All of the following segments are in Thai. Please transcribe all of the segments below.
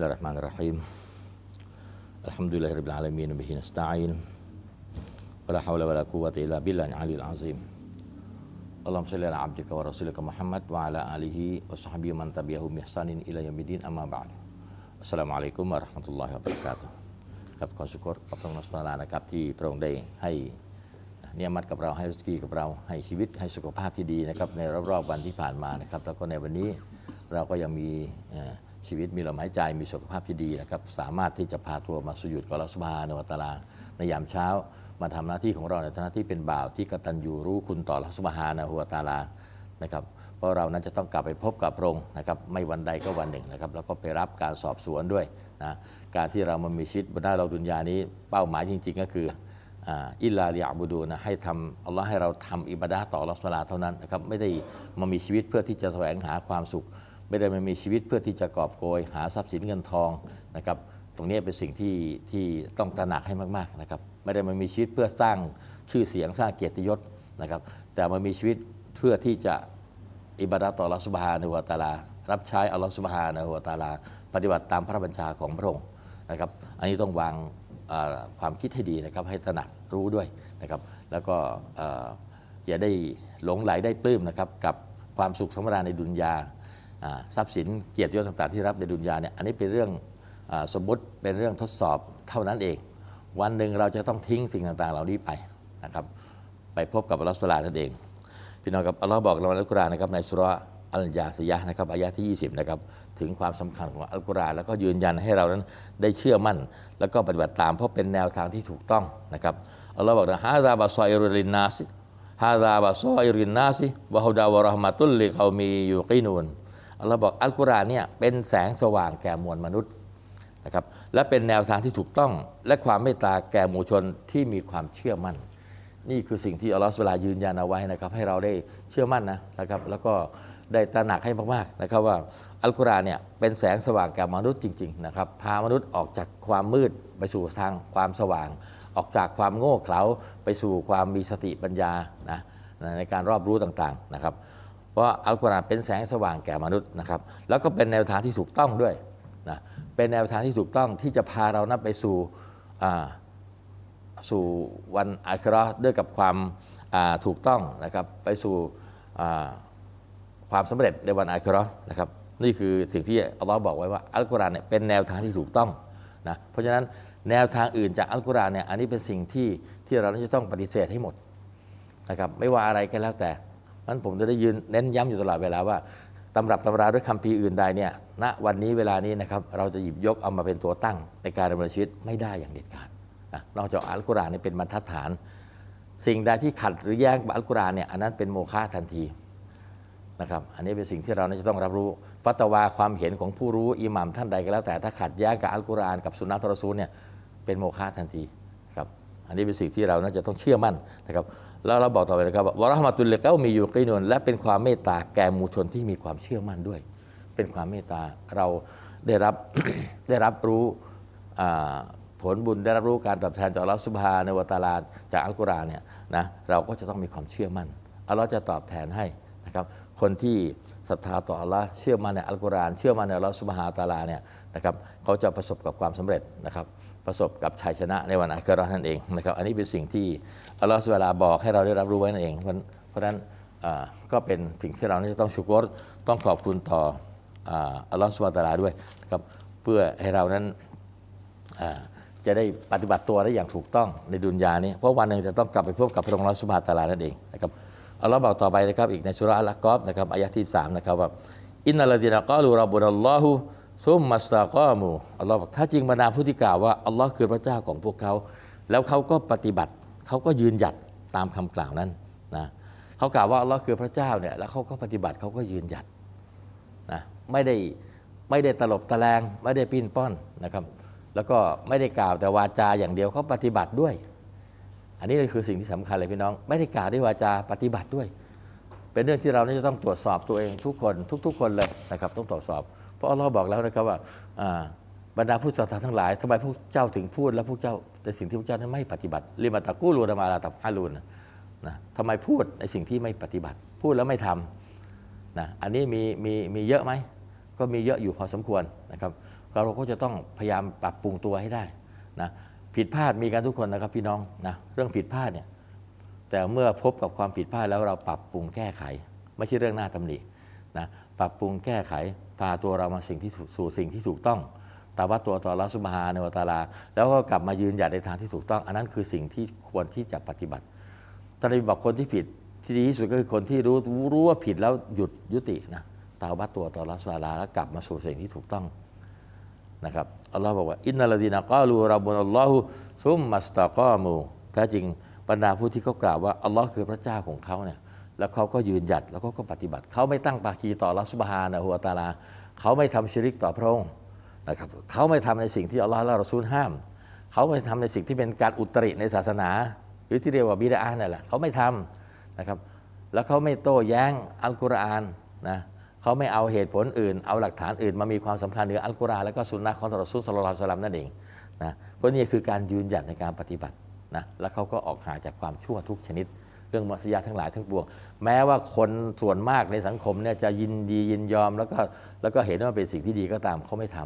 Bismillahirrahmanirrahim. Alhamdulillahirabbil alamin bihi nasta'in. Wala haula wala quwwata illa billahil aliyil azim. Allahumma shalli ala abdika wa rasulika Muhammad wa ala alihi wa sahbihi man tabi'ahum bi ihsanin ila yaumiddin amma ba'd. Assalamualaikum warahmatullahi wabarakatuh. Kap kau syukur kap nang nasmana na kap ที่พระองค์ได้ให้นิยมัตกับเราให้รุสกีกับเราให้ชีวิตให้สุขภาพที่ดีนะครับในรอบๆวันที่ผ่านมานะครับแล้วก็ในวันนี้เราก็ยังมี ชีวิตมีลมหายใจมีสุขภาพที่ดีนะครับสามารถที่จะพาตัวมาสุยุดกับอัลลอฮฺสุบฮานวะตะอาลาในยามเช้า มาทำหน้าที่ของเราในฐานะที่เป็นบ่าวที่กตัญญูรู้คุณต่ออัลลอฮฺสุบฮานะฮูวตะอาลานะครับเพราะเรานั้นจะต้องกลับไปพบกับพระองค์นะครับไม่วันใดก็วันหนึ่งนะครับแล้วก็ไปรับการสอบสวนด้วยนะการที่เรามามีชีวิตบนหน้าโลกดุนยานี้เป้าหมายจริง ๆ ก็คืออิลลาลิยาบูดูนะให้ทำอัลลอฮ์ให้เราทำอิบาดะต่ออัลลอฮ์สุบฮานะฮูวะตะอาลาเท่านั้นนะครับไม่ได้มามีชีวิตเพื่อที่จะแสวงหาความสุข ไม่ได้มามีชีวิตเพื่อที่จะกอบโกยหาทรัพย์สินเงินทองนะครับตรงนี้เป็นสิ่งที่ที่ต้องตระหนักให้มากๆนะครับไม่ได้มามีชีวิตเพื่อสร้างชื่อเสียงสร้างเกียรติยศนะครับแต่มามีชีวิตเพื่อที่จะอิบาดะต่ออัลลอฮ์สุบฮานะฮูวตาลา รับใช้อัลลอฮ์สุบฮานะฮูวตาลา ปฏิบัติตามพระบัญชาของพระองค์นะครับอันนี้ต้องวางความคิดให้ดีนะครับให้ตระหนักรู้ด้วยนะครับแล้วก็อย่าได้หลงไหลได้ปลื้มนะครับกับความสุขสมราญในดุนยา ทรัพย์สินเกียรติยศต่างๆที่รับในดุนยาเนี่ยอันนี้เป็นเรื่องอสมมุติเป็นเรื่องทดสอบเท่านั้นเอง วันหนึ่งเราจะต้องทิ้งสิ่งต่างๆ เหล่านี้ไปนะครับไปพบกับอัลลอฮฺสุลานั่นเอง พี่น้องครับอัลลอฮ์บอกเราในอัลกุรอานนะครับในสุราะห์อัลยาซียะนะครับอายะที่ 20นะครับถึงความสำคัญของอัลกุรอานแล้วก็ยืนยันให้เรานั้นได้เชื่อมั่น แล้วก็ปฏิบัติตามเพราะเป็นแนวทางที่ถูกต้องนะครับอัลลอฮ์บอกนะฮาซาบะซอยรุลินนาสิฮาซาบะซอยรุลินนาสิวะฮุดาวะราะห์มะตุลลิกอมียูกีนูน อัลลอฮ์บอกอัลกุรอานเนี่ยเป็นแสงสว่างแก่มวลมนุษย์นะครับและเป็นแนวทางที่ถูกต้องและความเมตตาแก่หมู่ชนที่มีความเชื่อมั่น นี่คือสิ่งที่อัลลอฮฺสุลายืนยันเอาไว้นะครับให้เราได้เชื่อมั่นนะนะครับแล้วก็ได้ตระหนักให้มากๆนะครับว่าอัลกุรอานเนี่ยเป็นแสงสว่างแก่มนุษย์จริงๆนะครับพามนุษย์ออกจากความมืดไปสู่ทางความสว่าง ออกจากความโง่เขลาไปสู่ความมีสติปัญญานะในการรอบรู้ต่างๆนะครับ เพราะอัลกุรอานเป็นแสงสว่างแก่มนุษย์นะครับแล้วก็เป็นแนวทางที่ถูกต้องด้วยนะเป็นแนวทางที่ถูกต้องที่จะพาเรานั้นไปสู่สู่วันอาคราด้วยกับความถูกต้องนะครับไปสู่ความสำเร็จในวันอาครานะครับนี่คือสิ่งที่อัลลอฮ์บอกไว้ว่าอัลกุรอานเนี่ยเป็นแนวทางที่ถูกต้องนะเพราะฉะนั้นแนวทางอื่นจากอัลกุรอานเนี่ยอันนี้เป็นสิ่งที่ที่เราจะต้องปฏิเสธให้หมดนะครับไม่ว่าอะไรก็แล้วแต่ นั้นผมจะได้ยืนเน้นย้ำอยู่ตลอดเวลาว่าตำรับตำราด้วยคัมภีอื่นใดเนี่ยณวันนี้เวลานี้นะครับเราจะหยิบยกเอามาเป็นตัวตั้งในการดำเนินชีวิตไม่ได้อย่างเด็ดขาดนะนอกจากอัลกุรอานเป็นบรรทัดฐาน สิ่งใดที่ขัดหรือแย้งกับอัลกุรอานเนี่ยอันนั้นเป็นโมฆะทันทีนะครับอันนี้เป็นสิ่งที่เราน่าจะต้องรับรู้ ฟัตวาความเห็นของผู้รู้อิหมัมท่านใดก็แล้วแต่ถ้าขัดแย้งกับอัลกุรอานกับสุนนะตรอซูลเนี่ยเป็นโมฆะทันที อันนี้เป็นสิ่งที่เราน่าจะต้องเชื่อมั่นนะครับแล้วเราบอกต่อไปนะครับว่าวะรหมตุลลิกะมีอยู่กีนุนและเป็นความเมตตาแก่มูชนที่มีความเชื่อมั่นด้วย เป็นความเมตตาเราได้รับได้รับรู้ผลบุญได้รับรู้การตอบแทนจากอัลลอฮฺสุบฮาในวตาลาจากอัลกุรอานเนี่ยนะเราก็จะต้องมีความเชื่อมั่นอัลลอฮ์จะตอบแทนให้นะครับคนที่ศรัทธาต่ออัลลอฮ์เชื่อมั่นในอัลกุรอานเชื่อมั่นในอัลลอฮฺสุบฮานตาลาเนี่ยนะครับเขาจะประสบกับความสำเร็จนะครับ ประสบกับชัยชนะในวันอาครานั่นเองนะครับอันนี้เป็นสิ่งที่อัลลอฮฺสุบฮาบอกให้เราได้รับรู้ไว้นั่นเอง เพราะฉะนั้นก็เป็นสิ่งที่เราจะต้องชุกรต้องขอบคุณต่ออ,อัลลอฮฺสุบานตาลาด้วยนะครับเพื่อให้เรานั้นจะได้ปฏิบัติตัวได้อย่างถูกต้องในดุนยานี้เพราะวันหนึ่งจะต้องกลับไปพบกับพระองค์ลอสุบฮานตาลานั่นเองนะครับอัลลอฮ์บอกต่อไปนะครับอีกในสุราะอัละกอฟนะครับอายะที่สามนะครับว่าอินนัลลดีนะกาลูรับบุนัลลอฮุ ซุมมัสตากอมูอัลลอฮ์บอกถ้าจริงบรรดาผู้ที่กล่าวว่าอัลลอฮ์คือพระเจ้าของพวกเขา แล้วเขาก็ปฏิบัติเขาก็ยืนหยัดตามคำกล่าวนั้นนะเขากล่าวว่าอัลลอฮ์คือพระเจ้าเนี่ยแล้วเขาก็ปฏิบัติเขาก็ยืนหยัดนะไม่ได้ไม่ได้ตลบตะแลงไม่ได้ปิ้นป้อนนะครับ แล้วก็ไม่ได้กล่าวแต่วาจาอย่างเดียวเขาปฏิบัติด้วย อันนี้คือสิ่งที่สำคัญเลยพี่น้อง ไม่ได้กล่าวด้วยวาจาปฏิบัติด้วย เป็นเรื่องที่เราจะต้องตรวจสอบตัวเองทุกคนทุก ๆ คนเลยนะครับต้องตรวจสอบ เพราะอัลเลอฮ์บอกแล้วนะครับว่าบรรดาผู้ศรัทธาทั้งหลายทำไมพวกเจ้าถึงพูด และพวกเจ้าในสิ่งที่พวกเจ้านั้นไม่ปฏิบัติลิมาตะกู้รูนามาลาตับฮารูนนะทำไมพูดในสิ่งที่ไม่ปฏิบัติ พูดแล้วไม่ทำนะอันนี้มีมีมีเยอะไหมก็มีเยอะอยู่พอสมควรนะครับเราก็จะต้องพยายามปรับปรุงตัวให้ได้นะผิดพลาดมีกันทุกคนนะครับพี่น้องนะเรื่องผิดพลาดเนี่ยแต่เมื่อพบกับความผิดพลาดแล้วเราปรับปรุงแก้ไข ไม่ใช่เรื่องหน่าตำหนินะปรับปรุงแก้ไข พาตัวเรามาสิ่งที่สู่สิ่งที่ถูกต้องตาว่าตัวต่อรัสุบฮาในวตาลา แล้วก็กลับมายืนหยัดในทางที่ถูกต้อง อันนั้นคือสิ่งที่ควรที่จะปฏิบัติตอนนี้บอกคนที่ผิดที่ดีที่สุดก็คือคนที่รู้รู้ว่าผิดแล้วหยุดยุตินะตาบัตตัวต่อรัสวาลาแล้วกลับมาสู่สิ่งที่ถูกต้องนะครับอัลลอฮ์บอกว่าอินนัลดีนะกาลูรับบุนอัลลอฮุซุมมัสตะกอมูแท้จริงบรรดาผู้ที่เขากล่าวว่าอัลลอฮ์คือพระเจ้าของเขาเนี่ย แล้วเขาก็ยืนหยัดแล้วก็ก็ปฏิบัติ เขาไม่ตั้งปากีต่อรัสบฮานะฮัวตาลา เขาไม่ทำชิริกต่อพระองค์นะครับเขาไม่ทำในสิ่งที่อัลลอฮ์และรอซูลห้าม เขาไม่ทำในสิ่งที่เป็นการอุตริในศาสนา หรือที่เรียกว่าบิดานั่นแหละเขาไม่ทำนะครับแล้วเขาไม่โต้แย้งอัลกุรอานนะเขาไม่เอาเหตุผลอื่น เอาหลักฐานอื่น มามีความสำคัญเหนืออัลกุรอานแล้วก็สุนนะของรอซูลสลลัลลอฮุอะลัยฮิวะซัลลัมนั่นเองนะเพราะนี่คือการยืนหยัดในการปฏิบัตินะแล้วเขาก็ออกห่างจากความชั่วทุกชนิด เรื่องมัสยิดทั้งหลายทั้งปวง แม้ว่าคนส่วนมากในสังคมเนี่ยจะยินดียินยอมแล้วก็แล้วก็เห็นว่าเป็นสิ่งที่ดีก็ตามเขาไม่ท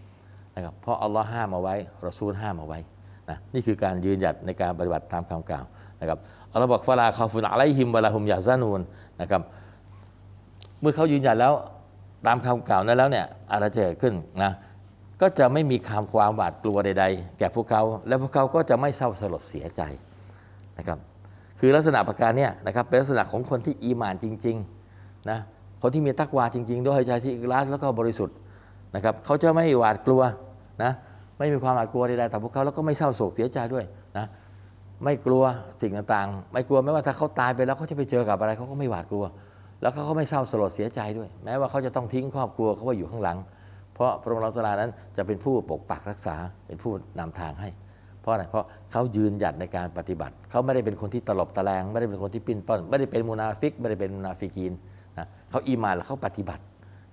ำนะครับเพราะอัลลอฮ์ห้ามเอาไว้รอซูลห้ามเอาไว้นะนี่คือการยืนหยัดในการปฏิบัติตามคำกล่าวนะครับอัลลอฮ์บอกฟาลาคาฟุนอะไลฮิมวะลาฮุมยาซานูนนะครับเมื่อเขายืนหยัดแล้วตามคำกล่าวนั้นแล้วเนี่ยอะไรจะเกิดขึ้นนะก็จะไม่มีความความหวาดกลัวใด ๆ แก่พวกเขา และพวกเขาก็จะไม่เศร้าสลดเสียใจนะครับ คือลักษณะประการเนี่ยนะครับเป็นลักษณะของคนที่อีหมานจริงๆนะคนที่มีตักวาจริง ๆ ด้วยใจที่อิกลาสแล้วก็บริสุทธิ์นะครับเขาจะไม่หวาดกลัวนะไม่มีความหวาดกลัวใดๆต่อพวกเขาแล้วก็ไม่เศร้าโศกเสียใจด้วยนะไม่กลัวสิ่งต่างๆ ไม่กลัวแม้ว่าถ้าเขาตายไปแล้วเขาจะไปเจอกับอะไรเขาก็ไม่หวาดกลัว แล้วเขาก็ไม่เศร้าสลดเสียใจด้วย แม้ว่าเขาจะต้องทิ้งครอบครัวเขาไว้อยู่ข้างหลัง เพราะพระองค์เราตลานั้นจะเป็นผู้ปกปักรักษาเป็นผู้นำทางให้ ราะอะไรเพราะเขายืนหยัดในการปฏิบัติ เขาไม่ได้เป็นคนที่ตลบตะแลงไม่ได้เป็นคนที่ปิ้นป้อน ไม่ได้เป็นมุนาฟิก ไม่ได้เป็นมุนาฟิกีนนะเขาอีมานแล้วเขาปฏิบัติ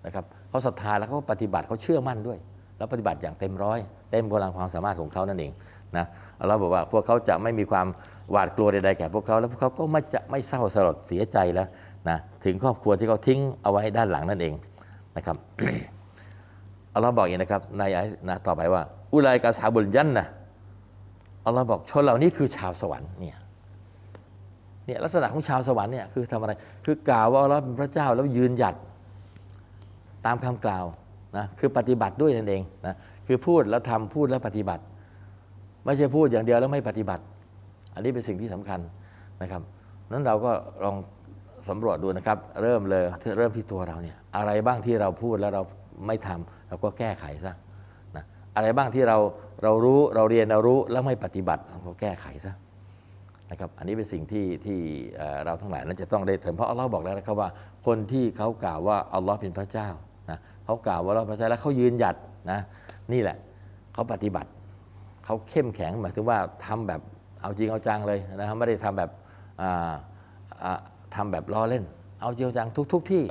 นะครับเขาศรัทธาแล้วเขาปฏิบัติเขาเชื่อมั่นด้วย แล้วปฏิบัติอย่างเต็มร้อยเต็มกำลังความสามารถของเขานั่นเองนะเราบอกว่าพวกเขาจะไม่มีความหวาดกลัวใดๆแก่พวกเขาแล้วพวกเขาก็ไม่จะไม่เศร้าสลดเสียใจแล้วนะถึงครอบครัวที่เขาทิ้งเอาไว้ด้านหลังนั่นเองนะครับอัลลอฮ์บอกอย่างนะครับในายนะต่อไปว่า อุลัยกาสาบุลยันนะ อัลลอฮ์บอกชนเหล่านี้คือชาวสวรรค์เนี่ยเนี่ยลักษณะของชาวสวรรค์เนี่ยคือทำอะไร คือกล่าวว่าอัลลอฮ์เป็นพระเจ้าแล้วยืนหยัดตามคำกล่าวนะคือปฏิบัติด้วยนั่นเองนะคือพูดแล้วทำพูดแล้วปฏิบัติ ไม่ใช่พูดอย่างเดียวแล้วไม่ปฏิบัติ อันนี้เป็นสิ่งที่สำคัญนะครับนั้นเราก็ลองสำรวจดูนะครับ เริ่มเลยเริ่มที่ตัวเราเนี่ยอะไรบ้างที่เราพูดแล้วเราไม่ทำเราก็แก้ไขซะ อะไรบ้างที่เราเรารู้เราเรียนเรารู้แล้วไม่ปฏิบัติเราก็แก้ไขซะนะครับอันนี้เป็นสิ่งที่ที่เราทั้งหลายนั้นจะต้องได้ถึงเพราะอัลลอฮ์บอกแล้วนะครับว่า คนที่เขากล่าวว่าอัลลอฮ์เป็นพระเจ้านะเขากล่าวว่าลลอฮ์เป็นพระเจ้าแล้วเขายืนหยัดนะนี่แหละเขาปฏิบัติเขาเข้มแข็งหมายถึงว่าทำแบบเอาจริงเอาจังเลยนะครับไม่ได้ทำแบบอ่าอ่าทำแบบล้อเล่น เอาจริงเอาจังทุกทุกที่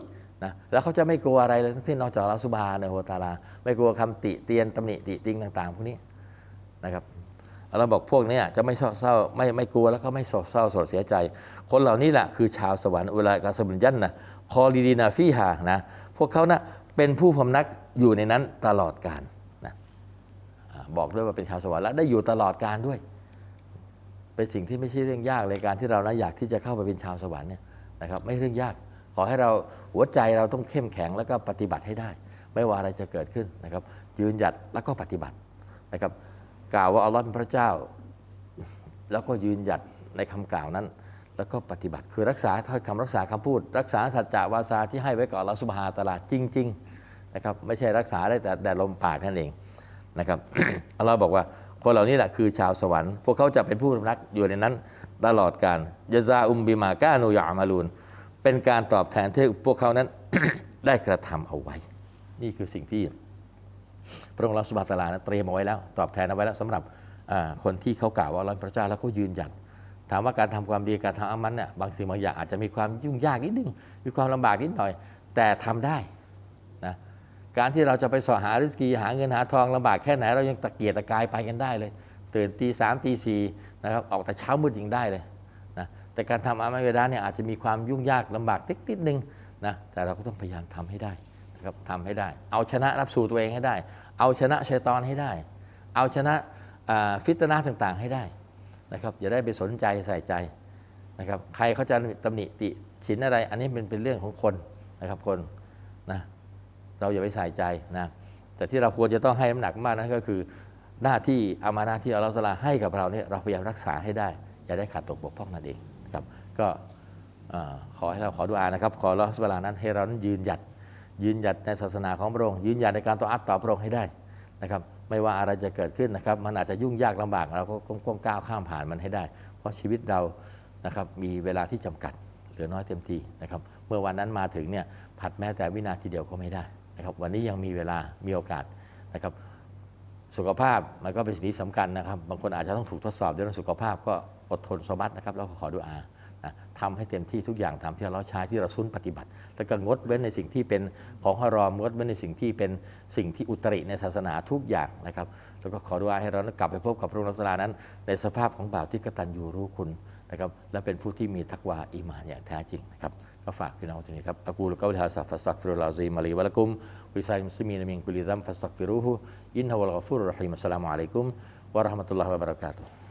นะแล้วเขาจะไม่กลัวอะไรเลยทั้งสิ้นนอกจากอัลลอฮฺสุบฮานะฮูวตาลา ไม่กลัวคำติเตียนตำหนิติติงต่าง ๆ พวกนี้นะครับเราบอกพวกนี้จะไม่เศร้าไม่ไม่กลัวแล้วก็ไม่โศกเศร้าโศกเสียใจ คนเหล่านี้แหละคือชาวสวรรค์เวลากาสบุญยันนะคอลีดีนาฟีฮานะพวกเขานะเป็นผู้พำนักอยู่ในนั้นตลอดกาลนะบอกด้วยว่าเป็นชาวสวรรค์และได้อยู่ตลอดการด้วย เป็นสิ่งที่ไม่ใช่เรื่องยากเลยการที่เรานะอยากที่จะเข้าไปเป็นชาวสวรรค์เนี่ยนะครับไม่เรื่องยาก ขอให้เราหัวใจเราต้องเข้มแข็งแล้วก็ปฏิบัติให้ได้ ไม่ว่าอะไรจะเกิดขึ้นนะครับ ยืนหยัดแล้วก็ปฏิบัตินะครับ กล่าวว่าอัลลอฮ์เป็นพระเจ้า แล้วก็ยืนหยัดในคำกล่าวนั้น แล้วก็ปฏิบัติคือรักษาถ้อยคำรักษาคำพูด รักษาสัจจะวาจาที่ให้ไว้กับอัลลอฮ์สุบฮาฮูวะตะอาลาจริง ๆนะครับ ไม่ใช่รักษาได้แต่แต่ลมปากนั่นเองนะครับอัลลอฮ์บอกว่าคนเหล่านี้แหละคือชาวสวรรค์ พวกเขาจะเป็นผู้รักอยู่ในนั้น ตลอดการยะซาอุมบิมากานูยามาลูน เป็นการตอบแทนที่พวกเขานั้น ได้กระทำเอาไว้ นี่คือสิ่งที่พระองค์เราสุบาตลานะเตรียมเอาไว้แล้ว ตอบแทนเอาไว้แล้วสำหรับคนที่เขากล่าวว่าเราเป็นพระเจ้าแล้วเขายืนหยัดถามว่าการทำความดีการทำอามันเนี่ยบางสิ่งบางอย่างอาจจะมีความยุ่งยากนิดนึงมีความลำบากนิดหน่อย แต่ทำได้นะการที่เราจะไปสอหาริสกีหาเงินหาทองลำบากแค่ไหนเรายังตะเกียกตะกายไปกันได้เลย ตื่นตีสามตีสี่นะครับออกแต่เช้ามืดยิงได้เลย แต่การทำอามันเวดาเนี่ยอาจจะมีความยุ่งยากลำบากนิดนิดนึงนะแต่เราก็ต้องพยายามทำให้ได้นะครับทำให้ได้ เอาชนะนับสู่ตัวเองให้ได้ เอาชนะชัยตอนให้ได้ เอาชนะฟิตนะต่างๆให้ได้นะครับอย่าได้ไปสนใจใส่ใจนะครับใครเขาจะตำหนิติสินอะไร อันนี้เป็นเป็นเรื่องของคนนะครับคนนะเราอย่าไปใส่ใจนะแต่ที่เราควรจะต้องให้น้ำหนักมากนั่นก็คือหน้าที่อามานาที่อัลลอฮฺตะอาลาให้กับเราเนี่ยเราพยายามรักษาให้ได้ อย่าได้ขาดตกบกพร่องนั่นเอง ก็ขอให้เราขอดุอานะครับ ขออัลลอฮฺสุบฮานะฮูวลานั้นให้เรานั้นยืนหยัดยืนหยัดในศาสนาของพระองค์ยืนหยัดในการต่ออัตต่อพระองค์ให้ได้นะครับไม่ว่าอะไรจะเกิดขึ้นนะครับ มันอาจจะยุ่งยากลำบากเราก็ก้มก้าวข้ามผ่านมันให้ได้ เพราะชีวิตเรานะครับมีเวลาที่จำกัดเหลือน้อยเต็มทีนะครับเมื่อวันนั้นมาถึงเนี่ยผัดแม้แต่วินาทีเดียวก็ไม่ได้นะครับวันนี้ยังมีเวลามีโอกาสนะครับสุขภาพมันก็เป็นสิ่งที่สำคัญนะครับ บางคนอาจจะต้องถูกทดสอบเรื่องสุขภาพก็อดทนสมัดนะครับ แล้วก็ขอดุอา นะทำให้เต็มที่ทุกอย่างทำที่เราใช้ที่เราซุ้นปฏิบัติ แล้วก็งดเว้นในสิ่งที่เป็นของฮารอมงดเว้นในสิ่งที่เป็นสิ่งที่อุตริในศาสนาทุกอย่างนะครับ แล้วก็ขอดุอาให้เรากลับไปพบกับพระองค์อัตะอานั้น ในสภาพของบ่าวที่กตัญญูรู้คุณนะครับและเป็นผู้ที่มีทักวาอีหมานอย่างแท้จริงนะครับก็ฝากพี่น้องตรงนี้ครับอากูลกาลฮาซาฟัสักฟิรุลาซีมาลีวะละกุมวิซัยมุสลิมีนมินกุลิซัมฟัสักฟิรุฮูอินฮะวัลกฟูรุรรหีมอัสสลามุอะลัยกุมวะราะห์มะตุลลอฮิวะบะเราะกาตุฮ์